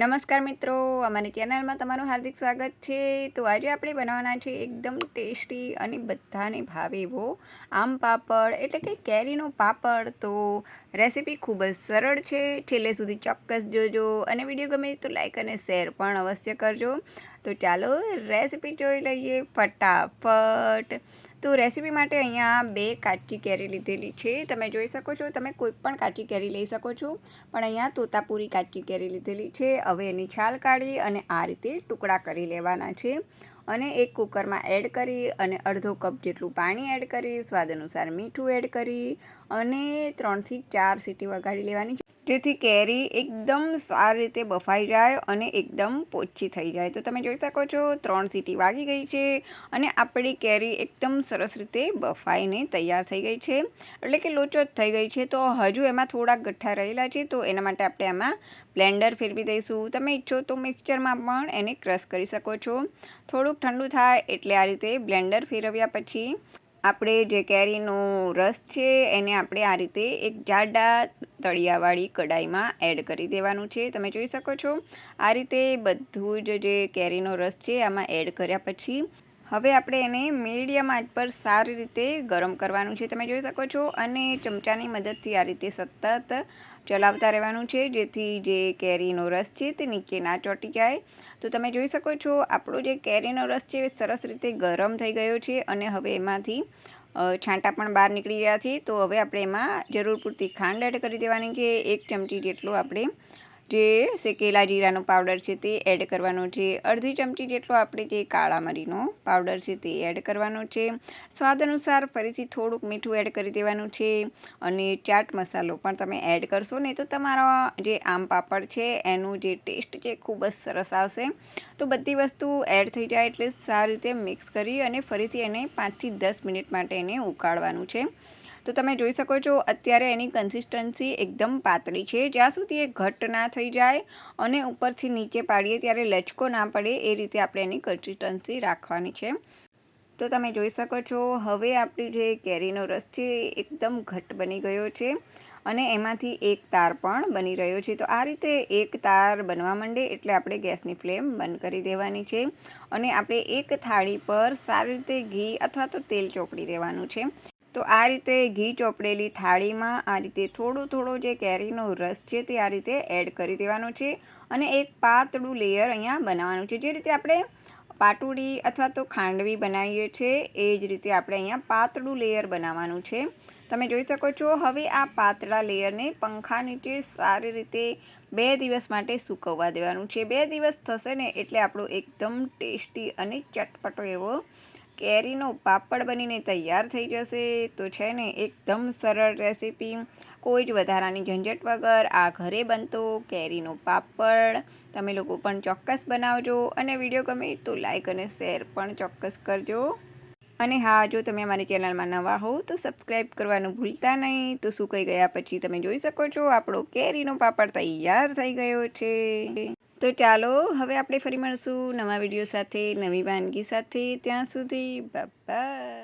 નમસ્કાર મિત્રો, અમારી ચેનલમાં તમારું હાર્દિક સ્વાગત છે. તો આજે આપણે બનાવવાના છે એકદમ ટેસ્ટી અને બધાને ભાવે એવો આમ પાપડ, એટલે કે કેરીનો પાપડ. તો રેસીપી ખૂબ જ સરળ છે. છેલ્લે સુધી ચોક્કસ જોજો અને વીડિયો ગમે તો લાઇક અને શેર પણ અવશ્ય કરજો. તો ચાલો રેસીપી જોઈ લઈએ ફટાફટ. તો રેસીપી માટે અહીંયા બે કાચી કેરી લીધેલી છે. તમે જોઈ શકો છો, તમે કોઈ પણ કાચી કેરી લઈ શકો છો. પણ અહીંયા તોતાપુરી કાચી કેરી લીધેલી છે. હવે એની છાલ કાઢી અને આ રીતે ટુકડા કરી લેવાના છે. અને એક કુકરમાં એડ કરી અને અડધો કપ જેટલું પાણી એડ કરી, સ્વાદ અનુસાર મીઠું એડ કરી અને ત્રણથી ચાર સીટી વગાડી લેવાની જેથી કેરી એકદમ સારી રીતે બફાઈ જાય અને એકદમ પોચી થઈ જાય. તો તમે જોઈ શકો છો, ત્રણ સીટી વાગી ગઈ છે અને આપણી કેરી એકદમ સરસ રીતે બફાઈને તૈયાર થઈ ગઈ છે. એટલે કે લોચો જ થઈ ગઈ છે. તો હજુ એમાં થોડાક ગઠ્ઠા રહેલા છે. તો એના માટે આપણે એમાં બ્લેન્ડર ફેરવી દઈશું. તમે ઈચ્છો તો મિક્સચરમાં પણ એને ક્રશ કરી શકો છો. થોડુંક ઠંડુ થાય એટલે આ રીતે બ્લેન્ડર ફેરવ્યા પછી આપણે જે કેરીનો રસ છે એને આપણે આ રીતે એક જાડા તળિયાવાળી કઢાઈમાં એડ કરી દેવાનું છે. તમે જોઈ શકો છો, આ રીતે બધું જ જે કેરીનો રસ છે આમાં એડ કર્યા પછી હવે આપણે એને મીડિયમ આંચ પર સારી રીતે ગરમ કરવાનું છે. તમે જોઈ શકો છો અને ચમચાની મદદથી આ રીતે સતત ચલાવતા રહેવાનું છે, જેથી જે કેરીનો રસ છે તે નીચે ના ચોંટી જાય. તો તમે જોઈ શકો છો, આપણો જે કેરીનો રસ છે એ સરસ રીતે ગરમ થઈ ગયો છે અને હવે એમાંથી છાંટા પણ બહાર નીકળી ગયા છે. તો હવે આપણે એમાં જરૂર પૂરતી ખાંડ એડ કરી દેવાની છે. એક ચમચી જેટલો આપણે જે શેકેલા જીરાનો પાવડર છે તે એડ કરવાનો છે. અડધી ચમચી જેટલો આપણે જે કાળા મરીનો પાવડર છે તે એડ કરવાનો છે. સ્વાદ અનુસાર ફરીથી થોડુંક મીઠું એડ કરી દેવાનું છે અને ચાટ મસાલો પણ તમે એડ કરશો ને તો તમારા જે આમ પાપડ છે એનું જે ટેસ્ટ છે ખૂબ જ સરસ આવશે. તો બધી વસ્તુ એડ થઈ જાય એટલે સારી રીતે મિક્સ કરી અને ફરીથી એને પાંચથી દસ મિનિટ માટે એને ઉકાળવાનું છે. તો તમે જોઈ શકો છો, અત્યારે એની કન્સિસ્ટન્સી એકદમ પાતળી છે. જ્યાં સુધી એ ઘટ ના થઈ જાય અને ઉપરથી નીચે પાડીએ ત્યારે લચકો ના પડે, એ રીતે આપણે એની કન્સિસ્ટન્સી રાખવાની છે. તો તમે જોઈ શકો છો, હવે આપણી જે કેરીનો રસ છે એકદમ ઘટ બની ગયો છે અને એમાંથી એક તાર પણ બની રહ્યો છે. તો આ રીતે એક તાર બનવા માંડે એટલે આપણે ગેસની ફ્લેમ બંધ કરી દેવાની છે અને આપણે એક થાળી પર સારી રીતે ઘી અથવા તો તેલ ચોપડી દેવાનું છે. તો આ રીતે ઘી ચોપડેલી થાળીમાં આ રીતે થોડો થોડો જે કેરીનો રસ છે તે આ રીતે એડ કરી દેવાનો છે અને એક પાતળું લેયર અહીંયા બનાવવાનું છે. જે રીતે આપણે પાટુડી અથવા તો ખાંડવી બનાવીએ છીએ એ જ રીતે આપણે અહીંયા પાતળું લેયર બનાવવાનું છે. તમે જોઈ શકો છો, હવે આ પાતળા લેયરને પંખા નીચે સારી રીતે બે દિવસ માટે સૂકવવા દેવાનું છે. બે દિવસ થશે ને એટલે આપણો એકદમ ટેસ્ટી અને ચટપટો એવો કેરીનો પાપડ બનીને તૈયાર થઈ જશે, તો છે ને એકદમ સરળ રેસીપી. કોઈ જ વધારાની ઝંઝટ વગર આ ઘરે બનતો કેરીનો પાપડ તમે લોકો પણ ચોક્કસ બનાવજો અને વીડિયો ગમે તો લાઈક અને શેર પણ ચોક્કસ કરજો. અને હા, જો તમે અમારી ચેનલમાં નવા હો તો સબસ્ક્રાઈબ કરવાનું ભૂલતા નહીં. તો સુકાઈ ગયા પછી તમે જોઈ શકો છો, આપણો કેરીનો પાપડ તૈયાર થઈ ગયો છે. તો ચાલો હવે આપણે ફરી મળશું નવા વીડિયો સાથે, નવી વાનગી સાથે. ત્યાં સુધી બાય